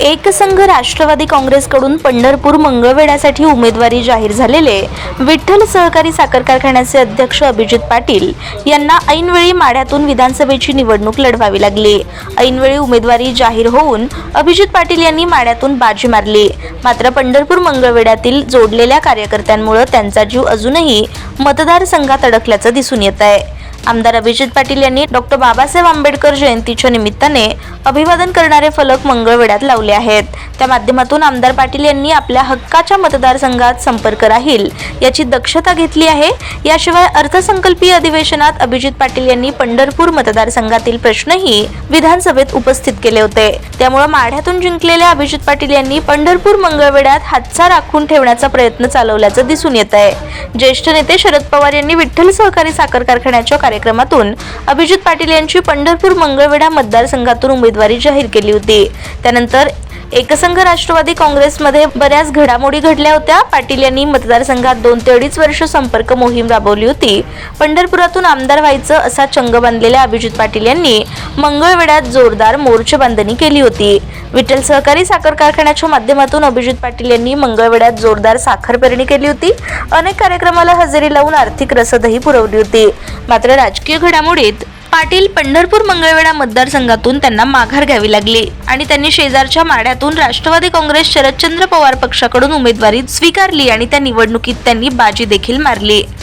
एकसंघ राष्ट्रवादी काँग्रेसकडून पंढरपूर मंगळवेढ्यासाठी उमेदवारी जाहीर झालेले विठ्ठल सहकारी साखर कारखान्याचे अध्यक्ष अभिजित पाटील यांना ऐनवेळी माढ्यातून विधानसभेची निवडणूक लढवावी लागली. ऐनवेळी उमेदवारी जाहीर होऊन अभिजित पाटील यांनी माढ्यातून बाजी मारली. मात्र पंढरपूर मंगळवेढ्यातील जोडलेल्या कार्यकर्त्यांमुळे त्यांचा जीव अजूनही मतदारसंघात अडकल्याचं दिसून येत आहे आमदार अभिजित पाटील यांनी डॉक्टर बाबासाहेब आंबेडकर जयंतीच्या निमित्ताने अभिवादन करणारे फलक मंगळवेढ्यात लावले आहेत. त्या माध्यमातून आमदार पाटील यांनी आपल्या हक्काच्या मतदारसंघात संपर्क राहील याची दक्षता घेतली आहे. याशिवाय अर्थसंकल्पीय अधिवेशनात अभिजित पाटील यांनी पंढरपूर मतदारसंघातील प्रश्नही विधानसभेत उपस्थित केले होते. त्यामुळे माढ्यातून जिंकलेल्या अभिजित पाटील यांनी पंढरपूर मंगळवेढ्यात हातचा राखून ठेवण्याचा प्रयत्न चालवल्याचं दिसून येत आहे ज्येष्ठ नेते शरद पवार यांनी विठ्ठल सहकारी साखर कारखान्याच्या कार्यक्रमातून अभिजित पाटील यांची पंढरपूर मंगळवेढा मतदारसंघातून उमेदवारी जाहीर केली होती. त्यानंतर एकसंघ राष्ट्रवादी काँग्रेसमध्ये बऱ्याच घडामोडी घडल्या होत्या. पाटील यांनी मतदारसंघात दोन ते अडीच वर्ष संपर्क मोहीम राबवली होती. पंढरपुरातून आमदार व्हायचं असा चंग बांधलेल्या अभिजित पाटील यांनी मंगळवेढ्यात जोरदार मोर्चे बांधणी केली होती. विठ्ठल सहकारी साखर कारखान्याच्या माध्यमातून अभिजित पाटील यांनी मंगळवेढ्यात जोरदार साखर पेरणी केली होती. अनेक कार्यक्रमाला हजेरी लावून आर्थिक रसदही पुरवली होती. मात्र राजकीय घडामोडीत पाटील पंढरपूर मंगळवेढा मतदारसंघातून त्यांना माघार घ्यावी लागली. आणि त्यांनी शेजारच्या माढ्यातून राष्ट्रवादी काँग्रेस शरदचंद्र पवार पक्षाकडून उमेदवारी स्वीकारली आणि त्या निवडणुकीत त्यांनी बाजी देखील मारली.